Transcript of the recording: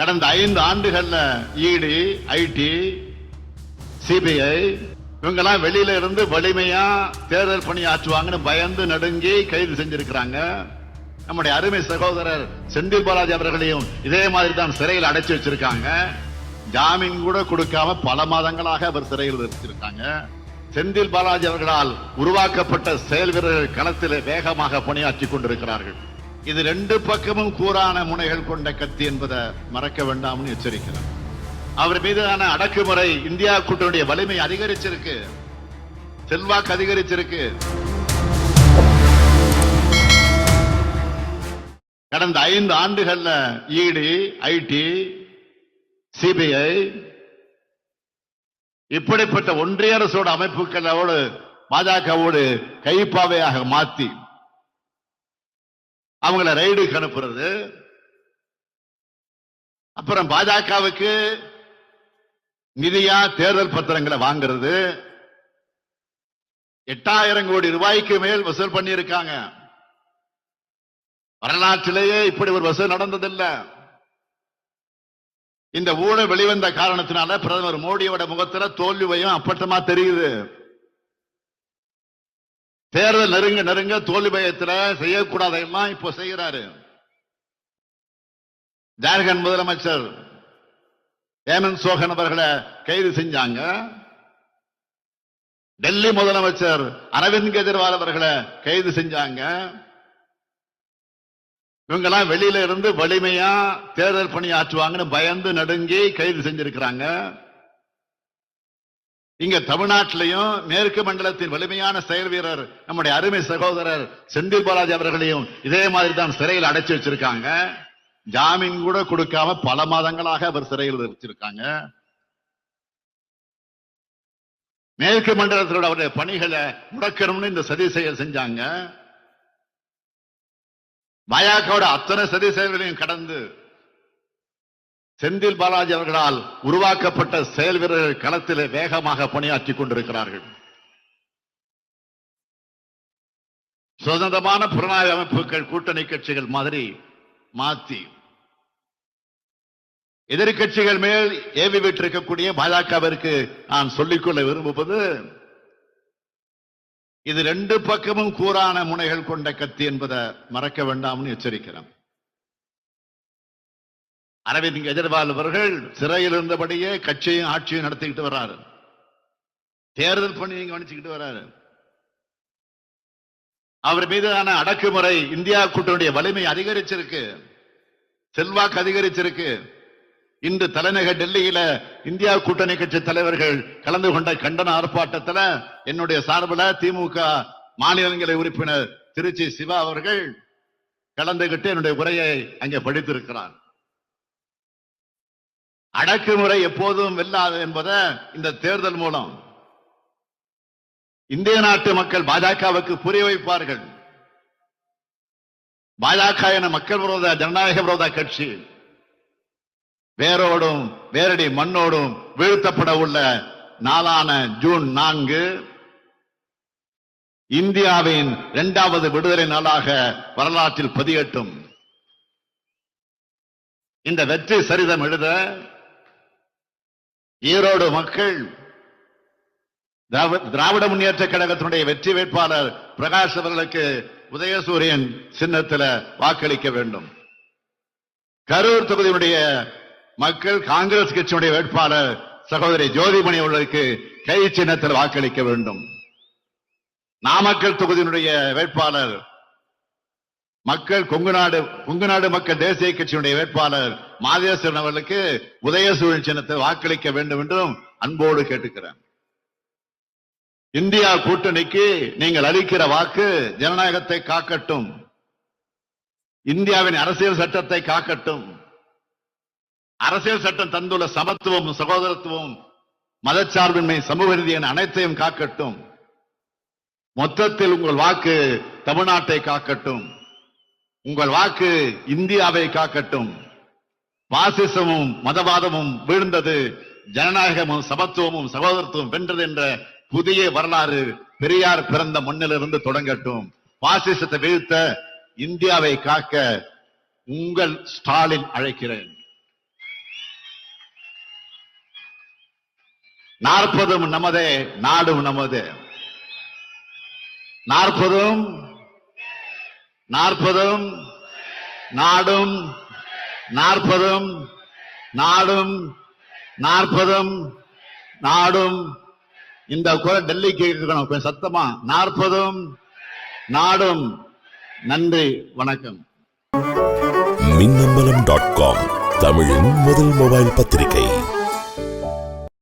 கடந்த ஐந்து ஆண்டுகள்ல இடி ஐடி சிபிஐ இவங்கெல்லாம் வெளியில இருந்து வலிமையா தேர்தல் பணி ஆற்றுவாங்கன்னு பயந்து நடுங்கி கைது செஞ்சிருக்கிறாங்க. நம்முடைய அருமை சகோதரர் செந்தில் பாலாஜி அவர்களையும் இதே மாதிரி தான் சிறையில் அடைச்சு வச்சிருக்காங்க. ஜாமீன் கூட கொடுக்காம பல மாதங்களாக அவர் சிறையில் வச்சிருக்காங்க செந்தில் பாலாஜி அவர்களால் உருவாக்கப்பட்ட செயல் வீரர்கள் களத்தில் வேகமாக பணியாற்றி கொண்டிருக்கிறார்கள். இது ரெண்டு பக்கமும் கூரான முனைகள் கொண்ட கத்தி என்பதை மறக்க வேண்டாம்னு எச்சரிக்கிறார் அவர் மீதான அடக்குமுறை இந்தியா கூட்டணியுடைய வலிமை அதிகரிச்சிருக்கு. செல்வாக்கு அதிகரிச்சிருக்கு. கடந்த ஐந்து ஆண்டுகள்ல இடி ஐடி சிபிஐ இப்படிப்பட்ட ஒன்றிய அரசோட அமைப்புகளோடு பாஜகவோடு கைப்பாவையாக மாத்தி அவங்கள ரைடுக்கு அனுப்புறது. அப்புறம் பாஜகவுக்கு நிதியா தேர்தல் பத்திரங்களை வாங்குறது. எட்டாயிரம் கோடி ரூபாய்க்கு மேல் வசூல் பண்ணியிருக்காங்க. வரலாற்றிலேயே இப்படி ஒரு வசூல் நடந்ததில்லை. இந்த ஊழல் வெளிவந்த காரணத்தினால பிரதமர் மோடியோட முகத்துல தோல்வியும் அப்பட்டமா தெரியுது. தேர்தல் நெருங்க நெருங்க தோல்வி பயத்துல செய்யக்கூடாதெல்லாம் இப்போ செய்யறாரு ஜார்க்கண்ட் முதலமைச்சர் ஹேமந்த் சோகன் அவர்களை கைது செஞ்சாங்க. டெல்லி முதலமைச்சர் அரவிந்த் கெஜ்ரிவால் அவர்களை கைது செஞ்சாங்க. இவங்கெல்லாம் வெளியில இருந்து வலிமையா தேர்தல் பணி ஆற்றுவாங்கன்னு பயந்து நடுங்கி கைது செஞ்சிருக்கிறாங்க. இங்க தமிழ்நாட்டிலையும் மேற்கு மண்டலத்தின் வலிமையான செயல் வீரர் நம்முடைய அருமை சகோதரர் செந்தில் பாலாஜி அவர்களையும் இதே மாதிரி தான் சிறையில் அடைச்சு வச்சிருக்காங்க. ஜாமீன் கூட கொடுக்காம பல மாதங்களாக அவர் சிறையில் வச்சிருக்காங்க மேற்கு மண்டலத்திலோட அவருடைய பணிகளை முடக்கணும்னு இந்த சதி செயல் செஞ்சாங்க. பாஜகவோட அத்தனை சதி செயல்களையும் கடந்து செந்தில் பாலாஜி அவர்களால் உருவாக்கப்பட்ட செயல் வீரர்கள் களத்திலே வேகமாக பணியாற்றி கொண்டிருக்கிறார்கள். சுதந்திரமான புலனாய்வு அமைப்புகள் கூட்டணி கட்சிகள் மாதிரி மாத்தி எதிர்கட்சிகள் மேல் ஏவி விட்டிருக்கக்கூடிய பாஜகவிற்கு நான் சொல்லிக்கொள்ள விரும்புவது இது ரெண்டு பக்கமும் கூரான முனைகள் கொண்ட கத்தி என்பதை மறக்க வேண்டாம்னு எச்சரிக்கிறேன். அரவிந்த் கெஜ்ரிவால் அவர்கள் சிறையில் இருந்தபடியே கட்சியும் ஆட்சியும் நடத்திக்கிட்டு வர்றாரு. தேர்தல் பணியை கவனிச்சுக்கிட்டு வர்றாரு. அவர் மீதான அடக்குமுறை இந்தியா கூட்டணியுடைய வலிமை அதிகரிச்சிருக்கு. செல்வாக்கு அதிகரிச்சிருக்கு. இன்று தலைநகர் டெல்லியில இந்தியா கூட்டணி கட்சி தலைவர்கள் கலந்து கொண்ட கண்டன ஆர்ப்பாட்டத்தில் என்னுடைய சார்பில் திமுக மாநிலங்களை உறுப்பினர் திருச்சி சிவா அவர்கள் கலந்துகிட்டு என்னுடைய உரையை அங்கே படித்திருக்கிறார். அடக்குமுறை எப்போதும் வெல்லாது என்பதை இந்த தேர்தல் மூலம் இந்திய நாட்டு மக்கள் பாஜகவுக்கு புரிய வைப்பார்கள். பாஜக என மக்கள் விரோத ஜனநாயக விரோத கட்சி வேரோடும் வேரடி மண்ணோடும் வீழ்த்தப்பட உள்ள நாளான ஜூன் நான்கு இந்தியாவின் இரண்டாவது விடுதலை நாளாக வரலாற்றில் பதியட்டும். இந்த வெற்றி சரிதம் எழுத ஈரோடு மக்கள் திராவிட முன்னேற்ற கழகத்தினுடைய வெற்றி வேட்பாளர் பிரகாஷ் அவர்களுக்கு உதயசூரியன் சின்னத்தில் வாக்களிக்க வேண்டும். கரூர் தொகுதியினுடைய மக்கள் காங்கிரஸ் கட்சியினுடைய வேட்பாளர் சகோதரி ஜோதிமணி அவர்களுக்கு கை சின்னத்தில் வாக்களிக்க வேண்டும். நாமக்கல் தொகுதியினுடைய வேட்பாளர் மக்கள் கொங்குநாடு கொங்குநாடு மக்கள் தேசிய கட்சியினுடைய வேட்பாளர் மாதேஸ்வரன் அவர்களுக்கு உதயசூழன் சின்னத்தை வாக்களிக்க வேண்டும் என்றும் அன்போடு கேட்டுக்கிறேன். இந்தியா கூட்டணிக்கு நீங்கள் அளிக்கிற வாக்கு ஜனநாயகத்தை காக்கட்டும். இந்தியாவின் அரசியல் சட்டத்தை காக்கட்டும். அரசியல் சட்டம் தந்துள்ள சமத்துவம் சகோதரத்துவம் மதச்சார்பின்மை சமூக நீதி என அனைத்தையும் காக்கட்டும். மொத்தத்தில் உங்கள் வாக்கு தமிழ்நாட்டை காக்கட்டும். உங்கள் வாக்கு இந்தியாவை காக்கட்டும். பாசிசமும் மதவாதமும் வீழ்ந்தது. ஜனநாயகமும் சமத்துவமும் சகோதரத்துவம் வென்றது என்ற புதிய வரலாறு பெரியார் பிறந்த மண்ணிலிருந்து தொடங்கட்டும். பாசிசத்தை வீழ்த்த இந்தியாவை காக்க உங்கள் ஸ்டாலின் அழைக்கிறேன். நாற்பதும் நமதே நாடும் நமது. நாற்பதும் நாற்பதும் நாடும் நாற்பதும் நாடும் நாற்பதும் நாடும். இந்த குரல் டெல்லிக்கு கேட்கணும் கொஞ்சம் சத்தமா. நாற்பதும் நாடும். நன்றி வணக்கம். மின்னம்பலம் டாட் காம் தமிழின் முதல் மொபைல் பத்திரிகை.